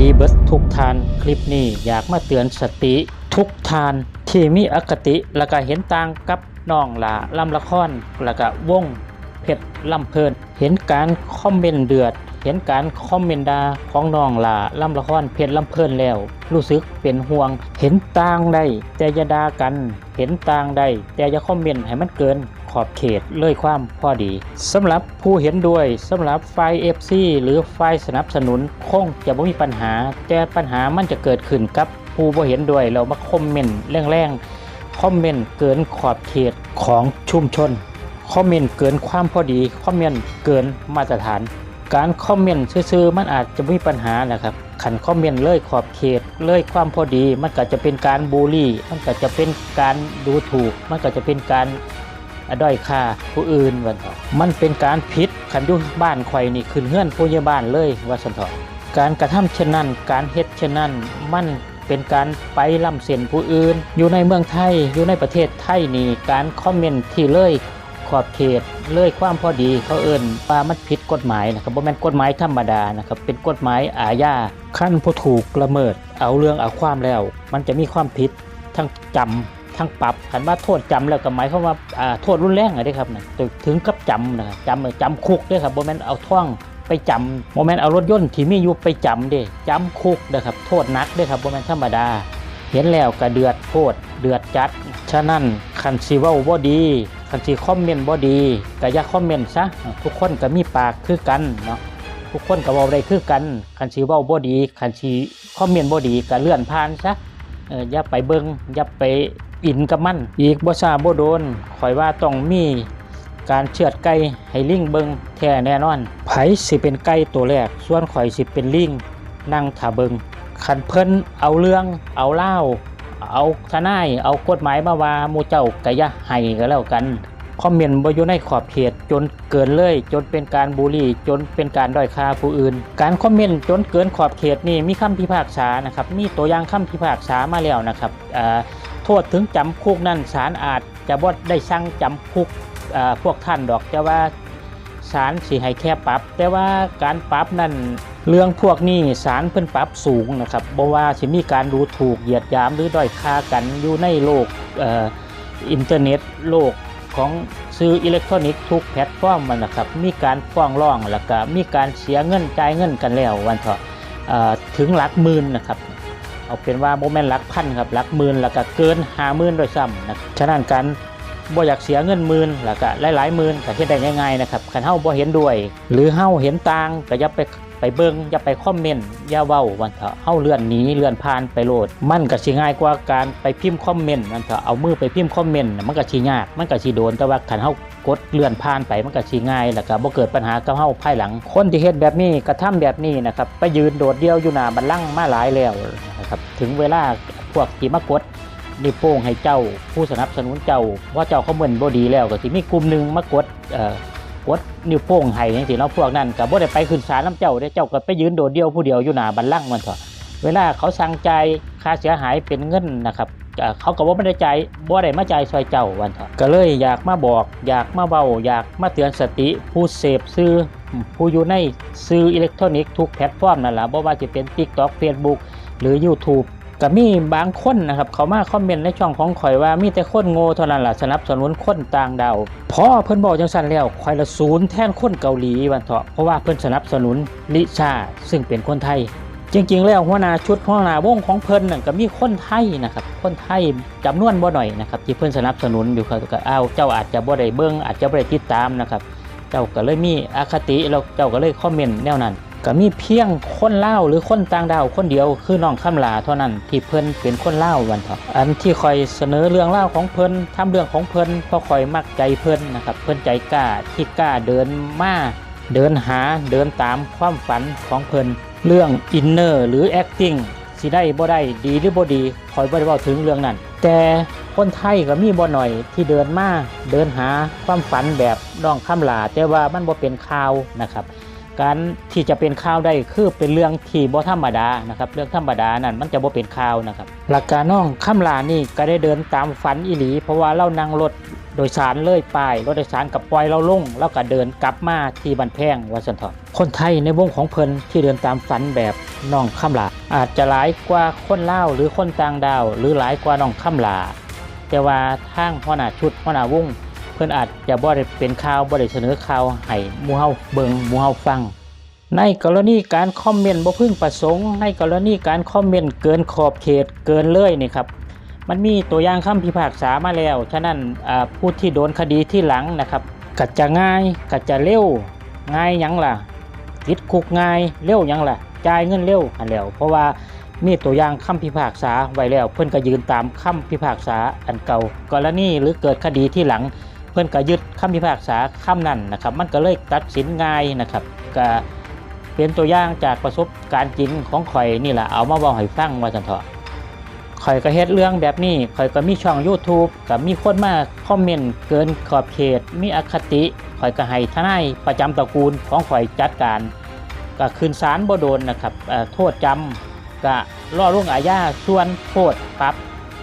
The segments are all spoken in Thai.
ดีบัสทุกทานคลิปนี้อยากมาเตือนสติทุกทานที่มีอคติแล้วก็เห็นต่างกับน้องหลาลำละครแล้วก็วงเพชรลำเพลิน เห็นการคอมเมนต์เดือด เห็นการคอมเมนต์ดาของน้องหลาลำละครเพชรลำเพลินแล้ว รู้สึกเป็นห่วง เห็นต่างได้แต่อย่าด่ากัน เห็นต่างได้แต่อย่าคอมเมนต์ให้มันเกิน ขอบเขตเลยความพอดีสำหรับผู้เห็นด้วยสำหรับฝ่าย FC หรือฝ่ายสนับสนุนคงจะไม่มีปัญหา แต่ปัญหามันจะเกิดขึ้นกับผู้บ่เห็นด้วยเรามาคอมเมนต์แรงๆคอมเมนต์เกินขอบเขตของชุมชนคอมเมนต์เกินความพอดีคอมเมนต์เกินมาตรฐาน การคอมเมนต์ซื่อๆมันอาจจะไม่มีปัญหานะครับขันคอมเมนต์เลยขอบเขตเลยความพอดี มันก็จะเป็นการบูลลี่ มันก็จะเป็นการดูถูก มันก็จะเป็นการ ด้อยค่าผู้อื่นวันเถาะมันเป็นการผิดขันยุบ้านข่อยนี่ขึ้นเฮื่อนผู้ใหญ่บ้านเลยว่าสันเถาะการกระทำเช่นนั้น การเฮ็ดเช่นนั้น มันเป็นการไปล้ำเส้นผู้อื่น อยู่ในเมืองไทยอยู่ในประเทศไทยนี่การคอมเมนต์ที่เลยขอบเขตเลยความพอดีเขาเอิ้นว่ามันผิดกฎหมายนะครับบ่แม่นกฎหมายธรรมดานะครับเป็นกฎหมายอาญาขั้นผู้ถูกละเมิด เอาเรื่องเอาความแล้ว มันจะมีความผิดทั้งจำ ทั้งปรับคันว่าโทษจำแล้วก็หมายความว่าโทษรุนแรงอะเด้ครับนะถึงกับจำนะครับจำจำคุกด้ครับบ่แม่นเอาท่องไปจำบ่แม่นเอารถยนต์ที่มีอยู่ไปจำเด้จำคุกนะครับโทษหนักด้ครับบ่แม่นธรรมดา เห็นแล้วก็เดือดโพดเดือดจัด ฉะนั้นคันซีว้าบ่ดีคันซีคอมเมนต์บ่ดีก็อย่าคอมเมนต์ซะทุกคนก็มีปากคือกันเนาะทุกคนก็เว้าได้คือกันคันซีว้าบ่ดีคันซีคอมเมนต์บ่ดีก็เลื่อนผ่านซะอย่าไปเบิ่งอย่าไป อินกับมันอีกบ่ชาบ่โดนข่อยว่าต้องมีการเชือดไก่ให้ลิงเบิงแท้แน่นอน ไผสิเป็นไก่ตัวแรก ส่วนข่อยสิเป็นลิงนั่งท่าเบิงขันเพิ่นเอาเรื่องเอาเล่า เอาทนายเอากฎหมายมาว่ามูเจ้ากะยะให้ก็แล้วกันคอมเมนต์บอยู่ในขอบเขตจนเกินเลย จนเป็นการบูลลี่ จนเป็นการด้อยค่าผู้อื่น การคอมเมนต์จนเกินขอบเขตนี่มีคำพิพากษานะครับมีตัวอย่างคำพิพากษามาแล้วนะครับอ่า โทษถึงจำคุกนั่นศาลอาจจะบ่ได้สั่งจำคุกพวกท่านดอกแต่ว่าศาลสิให้แค่ปรับ แต่ว่าการปรับนั่นเรื่องพวกนี้ศาลเพิ่นปรับสูงนะครับบ่ว่าสิมีการดูถูกเหยียดยามหรือด้อยค่ากันอยู่ในโลกอ,อินเทอร์เน็ตโลกของสื่ออิเล็กทรอนิกส์ทุกแพลตฟอร์มมันนะครับมีการฟ้องร้องแล้วก็มีการเสียเงินจ่ายเงินกันแล้ววันเถาะถึงหลักหมื่นนะครับ เอาเป็นว่าโมแมนหลักพันครับหลักหมื่นแล้วก็เกินห้าหมื่นโดยซ้ำนะฉะนั้นการบ่อยากเสียเงินหมื่นแล้วก็หลายๆหมื่นก็เฮ็ดได้ง่ายๆนะครับคันเฮาบ่เห็นด้วย หรือเฮาเห็นต่างก็อย่าไปไปเบิ่งอย่าไปคอมเมนต์อย่าเว้าวันเถอะเฮาเลื่อนหนีเลื่อนผ่านไปโหลด มันก็สิง่ายกว่าการไปพิมพ์คอมเมนต์มันเถอะเอามือไปพิมพ์คอมเมนต์มันก็สิยากมันก็สิโดนแต่ว่าคันเฮากดเลื่อนผ่านไปมันก็สิง่ายแล้วก็บ่เกิดปัญหากับเฮาภายหลัง คนที่เฮ็ดแบบนี้กระทำแบบนี้นะครับไปยืนโดดเดี่ยวอยู่หน้าบัลลังก์มาหลายแล้ว ครับ ถึงเวลาพวกที่มากดนิ้วโป้งให้เจ้าผู้สนับสนุนเจ้าว่าเจ้าเขาเหมือนบดีแล้วก็สิมีกลุ่มหนึ่งมากดเอ่อกดนิ้วโป้งให้จังซี่เนาะพวกนั้นก็บ่ได้ไปขึ้นศาลน้ำเจ้าเด้เจ้าก็ไปยืนโดดเดียวผู้เดียวอยู่หน้าบัลลังก์มันเถอะเวลาเขาสั่งจ่ายค่าเสียหายเป็นเงินนะครับเอ่อเขาก็บ่ได้ใจบ่ได้มาใจซอยเจ้าวันเถอะก็เลยอยากมาบอก อยากมาเว้าอยากมาเตือนสติผู้เสพสื่อผู้อยู่ในสื่ออิเล็กทรอนิกส์ทุกแพลตฟอร์มนั่นแหละบ่ว่าจะเป็น TikTok Facebook หรือ YouTube ก็มีบางคนนะครับเขามาคอมเมนต์ในช่องของข่อยว่ามีแต่คนโง่เท่านั้นล่ะสนับสนุนคนต่างดาวพ่อเพิ่นบอกจังซั่นแล้วข่อยละศูนย์แทนคนเกาหลีวันเถาะเพราะว่าเพิ่นสนับสนุนลิชาซึ่งเป็นคนไทย จริง ๆ แล้วหัวหน้าชุดหัวหน้าวงของเพิ่นนั่นก็มีคนไทยนะครับคนไทยจำนวนบ่หน่อยนะครับที่เพิ่นสนับสนุนอยู่ครับก็อ้าวเจ้าอาจจะบ่ได้เบิ่งอาจจะบ่ได้ติดตามนะครับเจ้าก็เลยมีอคติแล้วเจ้าก็เลยคอมเมนต์แนวนั้น ก็มีเพียงคนเล่าหรือคนต่างดาวคนเดียวคือน้องคำลาเท่านั้นที่เพิ่นเป็นคนเล่าวันเถาะอันที่คอยเสนอเรื่องเล่าของเพิ่นทำเรื่องของเพิ่นเพราะคอยมักใจเพิ่นนะครับ เพิ่นใจกล้าที่กล้าเดินมาเดินหาเดินตามความฝันของเพิ่นเรื่องอินเนอร์หรือ acting สิได้บ่ได้ดีหรือบ่ดีคอยบ่ได้เว้าถึงเรื่องนั้น แต่คนไทยก็มีบ่หน่อยที่เดินมาเดินหาความฝันแบบน้องคำลาแต่ว่ามันบ่เป็นข่าวนะครับ การที่จะเป็นข่าวได้คือเป็นเรื่องที่บ่ธรรมดานะครับเรื่องธรรมดานั่นมันจะบ่เป็นข่าวนะครับหลักการน้องคำลานี่ก็ได้เดินตามฝันอีหลี เพราะว่าเรานั่งรถโดยสารเลยป้ายรถโดยสารกับปล่อยเราลง แล้วก็เดินกลับมาที่บันแพงวัดสันทอคนไทยในวงของเพิ่นที่เดินตามฝันแบบน้องคำลาอาจจะหลายกว่าคนเล่าหรือคนต่างดาว หรือหลายกว่าน้องคำลาแต่ว่าทางหัวหน้าชุดหัวหน้าวง พิ่นอาจจะบ่ได้เป็นข่าวบ่ได้เสนอข่าวให้หมู่เฮาเบิงหมู่เฮาฟัง ในกรณีการคอมเมนต์บ่พึงประสงค์ ในกรณีการคอมเมนต์เกินขอบเขตเกินเลยนี่ครับ มันมีตัวอย่างคำพิพากษามาแล้ว ฉะนั้นผู้ที่โดนคดีที่หลังนะครับก็จะง่ายก็จะเร็วง่ายยังล่ะติดคุกง่ายเร็วยังล่ะจ่ายเงินเร็วอันแล้ว เพราะว่ามีตัวอย่างคำพิพากษาไว้แล้ว เพิ่อนก็ยืนตามคำพิพากษาอันเก่ากรณีหรือเกิดคดีที่หลัง เพิ่นก็ยึดคำพิพากษาคำนั้นนะครับ มันก็เลยตัดสินง่ายนะครับก็เป็นตัวอย่างจากประสบการณ์จริงของข่อยนี่แหละเอามาบอกให้ฟังว่าจันเถอะข่อยก็เฮ็ดเรื่องแบบนี้ข่อยก็มีช่อง YouTube ก็มีคนมาคอมเมนต์เกินขอบเขต มีอคติข่อยก็ให้ทนายประจำตระกูลของข่อยจัดการ ก็คืนศาลบ่โดนนะครับโทษจำก็ล่อลวงอาญาส่วนโทษปรับ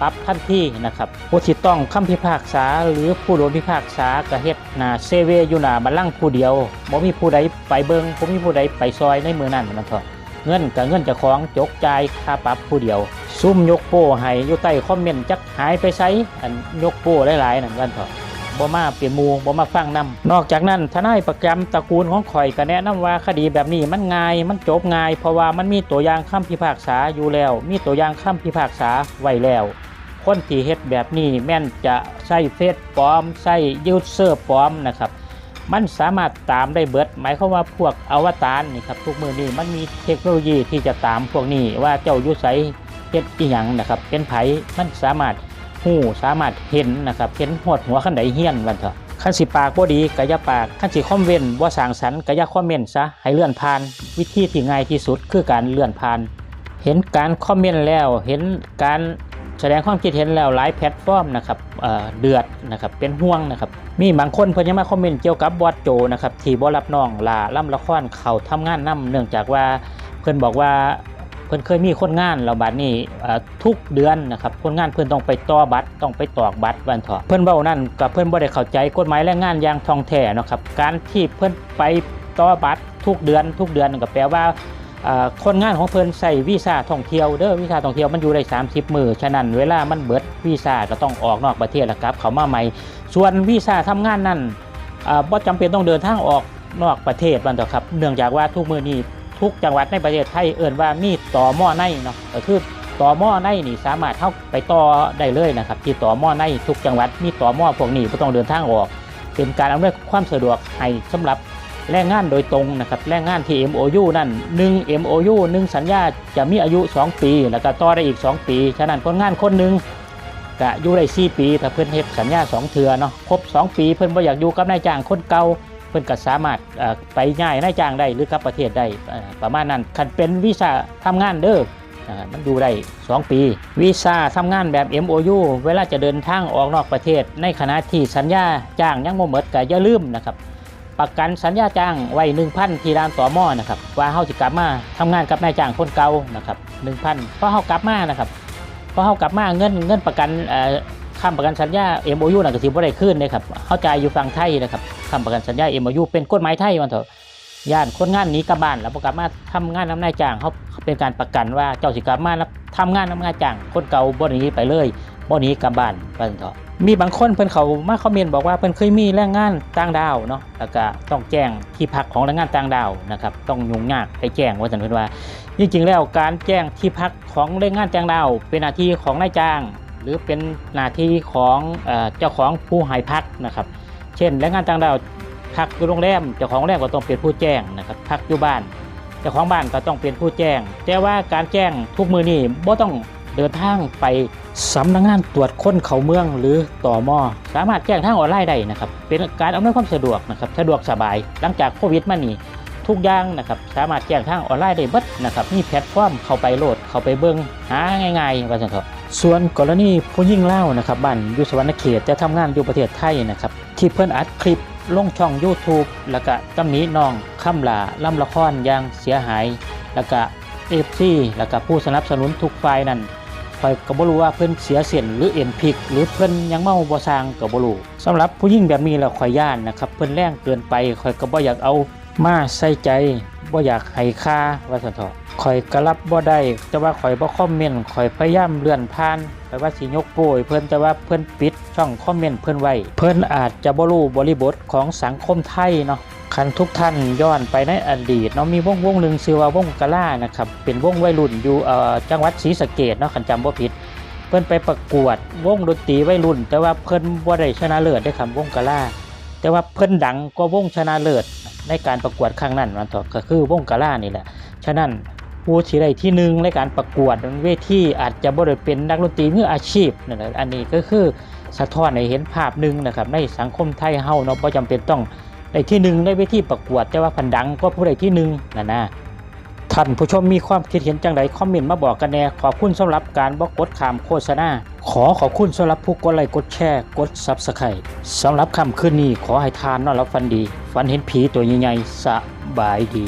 ปรับทันทีนะครับผู้ที่ต้องคำพิพากษาหรือผู้โดนพิพากษาก็เฮ็ดนาเซเวอยู่หนาบัลลังก์ผู้เดียวบ่มีผู้ใดไปเบิงบ่มีผู้ใดไปซอยในมือนั้นนั่นเถอะเงินกับเงินเจ้าของจกจ่ายค่าปรับผู้เดียว ซุ่มยกโป้ให้อยู่ใต้คอมเมนต์จักหายไปไสอันยกโป้หลายๆนั่นกันเถอะบ่มาเปลี่ยนมูบ่มาฟังนํนอกจากนั้นทนายประจำตระกูลของข่อยก็แนะนำว่าคดีแบบนี้มันง่าย มันจบง่าย เพราะว่ามันมีตัวอย่างคำพิพากษาอยู่แล้ว มีตัวอย่างคำพิพากษาไว้แล้ว คนที่เฮ็ดแบบนี้แม่นจะใช้เฟซปลอมใช้ยูเซอร์ปลอมนะครับมันสามารถตามได้เบิด หมายความว่าพวกอวตารนี่ครับทุกมือนี้มันมีเทคโนโลยีที่จะตามพวกนี้ว่าเจ้ายู่ไสเฮ็ดอีหยังนะครับ เป็นไผมันสามารถหูสามารถเห็นนะครับเห็นหดหัวขันใดเฮี้ยนวันเถอะคันสิปากบ่ดีก็อย่าปากคันสิคอมเมนต์บ่สางสรรก็อย่าคอมเมนต์ซะให้เลื่อนผ่าน วิธีที่ง่ายที่สุดคือการเลื่อนผ่าน เห็นการคอมเมนต์แล้ว เห็นการ แสดงความคิดเห็นแล้วหลายแพลตฟอร์มนะครับเเดือดนะครับเป็นห่วงนะครับมีบางคนเพิ่นยังมาคอมเมนต์เกี่ยวกับบอสโจนะครับที่บ่รับน้องลาล่ำละครเขาทำงานนํเนื่องจากว่าเพิ่นบอกว่าเพิ่นเคยมีคนงานแล้วบัดนี้ทุกเดือนนะครับคนงานเพิ่นต้องไปต่อบัตรต้องไปตอกบัตรวันเถาะเพิ่นเว้านั่นก็เพิ่นบ่ได้เข้าใจกฎหมายแรงงานอย่างทองแท้นะครับการที่เพิ่นไปต่อบัตรทุกเดือน ทุกเดือนนั่นก็แปลว่า คนงานของเพิ่นใส่วีซ่าท่องเที่ยวเด้อวีซ่าท่องเที่ยวมันอยู่ได้30 มือฉะนั้นเวลามันเบิดวีซ่าก็ต้องออกนอกประเทศแล้วครับ เขามาใหม่ ส่วนวีซ่าทำงานนั่นอ่าบ่จำเป็นต้องเดินทางออกนอกประเทศบันเถอะครับ เนื่องจากว่าทุกมือนี้ทุกจังหวัดในประเทศไทยเอิ่นว่ามีต่อหม้อในเนาะก็คือต่อหม้อในนี่สามารถเข้าไปต่อได้เลยนะครับ ที่ต่อหม้อในทุกจังหวัดมีต่อหม้อพวกนี้บ่ต้องเดินทางออก เป็นการอำนวยความสะดวกให้สำหรับ แรงงานโดยตรงนะครับแรงงานที่ MOU นั่น 1 MOU 1 สัญญาจะมีอายุ 2 ปี แล้วก็ต่อได้อีก 2 ปี ฉะนั้นคนงานคนหนึ่งก็อยู่ได้4ปี ถ้าเพิ่นเฮ็ดสัญญา 2 เทือเนาะครบ 2 ปีเพิ่นบ่อยากอยู่กับนายจ้างคนเก่าเพิ่นก็สามารถเอ่อไปย้ายนายจ้างได้หรือกับประเทศได้ประมาณนั้นคันเป็นวีซ่าทำงานเด้อมันอยู่ได้ 2 ปีวีซ่าทำงานแบบ MOU เวลาจะเดินทางออกนอกประเทศ ในขณะที่สัญญาจ้างยังบ่หมดก็อย่าลืมนะครับ ประกันสัญญาจ้างไว้1,000ที่ร้านต่อหม้อนะครับว่าเฮาสิกลับมาทำงานกับนายจ้างคนเก่านะครับ1,000พอเฮากลับมานะครับพอเฮากลับมาเงินเงินประกันเอ่อค้ำประกันสัญญา MOU น่ะก็สิบ่ได้คืนเลยครับเฮาจ่ายอยู่ฝั่งไทยนะครับค้ำประกันสัญญา MOU เป็นกฎหมายไทยมันเถอะย่านคนงานหนีกลับบ้านแล้วกลับมาทำงานนำนายจ้างเขาเป็นการประกันว่าเจ้าสิกลับมาแล้วทำงานนำนายจ้างคนเก่าบ่หนีไปเลย บ่หนีกลับบ้านว่าซั่นเถอะมีบางคนเพิ่นเขามาคอมเมนต์บอกว่าเพิ่นเคยมีแรงงานต่างดาวเนาะแล้วก็ต้องแจ้งที่พักของแรงงานต่างดาวนะครับต้องยุ่งยากไปแจ้งว่าสันเพิ่นว่าจริงๆแล้วการแจ้งที่พักของแรงงานต่างดาว เป็นหน้าที่ของนายจ้าง หรือเป็นหน้าที่ของเอจ้าของผู้ให้พักนะครับ เช่นแรงงานต่างดาวพักอยู่โรงแรมเจ้าของโรงแรมก็ต้องเป็นผู้แจ้งนะครับพักอยู่บ้านเจ้าของบ้านก็ต้องเป็นผู้แจ้ง แต่ว่าการแจ้งทุกมือนี่บ่ต้อง ดินทางไปสำนักงานตรวจค้นเขาเมืองหรือต่อมอสามารถแจ้งทางออนไลน์ได้นะครับ เป็นการอำนวยความสะดวกนะครับสะดวกสบาย หลังจากโควิดมานี่ทุกอย่างนะครับสามารถแจ้งทางออนไลน์ได้เบิดนะครับมีแพลตฟอร์มเข้าไปโหลดเข้าไปเบิ่งหาง่ายๆว่าซั่นเถอะส่วนกรณีผู้ยิ่งเล่านะครับบ้านอยู่สวรรณเขตจะทำงานอยู่ประเทศไทยนะครับที่เพิ่อนอัดคลิปลงช่อง YouTube แล้วก็ตำหนิน้องคำลาล่ำละครอย่างเสียหาย แล้วก็เอฟซีแล้วก็ผู้สนับสนุนทุกฝ่ายนั้น คอยก็บ่รู้ว่าเพิ่อนเสียเสียนหรือเอ็นพิก หรือเพิ่อนยังเมาบ่สร้างก็บ่รู้สำหรับผู้หญิงแบบนี้แล้วข่อยย่านนะครับ เพิ่อนแรงเกินไปข่อยก็บ่อยากเอามาใส่ใจบ่อยากให้ค่าว่าซั่นเถาะข่อยก็รับบ่ได้แต่ว่าข่อยบ่คอมเมนต์ข่อยพยายามเลื่อนผ่านข่อยว่าสิยกโป้ยเพิ่อนแต่ว่าเพิ่อนปิดช่องคอมเมนต์เพิ่อนไว้ เพิ่อนอาจจะบ่รู้บริบทของสังคมไทยเนาะ คันทุกท่านย้อนไปในอดีตเนาะมีวงวงหนึ่งชื่อว่าวงกะล่านะครับเป็นวงวัยรุ่นอยู่เอ่อจังหวัดศรีสะเกษเนาะคันจำบ่ผิด เพิ่นไปประกวดวงดนตรีวัยรุ่น แต่ว่าเพิ่นบ่ได้ชนะเลิศได้คำวงกะล่าแต่ว่าเพิ่นดังกว่าวงชนะเลิศในการประกวดครั้งนั้นมันถอะก็คือวงกะล่านี่แหละฉะนั้นผู้ที่ได้ที่หนึ่งในการประกวดบนเวทีอาจจะบ่ได้เป็นนักดนตรีมืออาชีพนั่นแหละอันนี้ก็คือสะท้อนให้เห็นภาพหนึ่งนะครับในสังคมไทยเฮาเนาะบ่จำเป็นต้อง ได้ที่หนึ่งได้เวทีประกวด แต่ว่าพันดังก็ผู้ใดที่หนึ่งนะนะท่านผู้ชมมีความคิดเห็นจังไรคอมเมนต์มาบอกกันแน่ขอบคุณสำหรับการบอกกดขามโฆษณาขอขอบคุณสำหรับผู้กดไลค์กดแชร์กดซับสไครต์สำหรับคำขึ้นนี้ขอให้ทานนอนรับฟันดี ฟันเห็นผีตัวใหญ่ๆสบายดี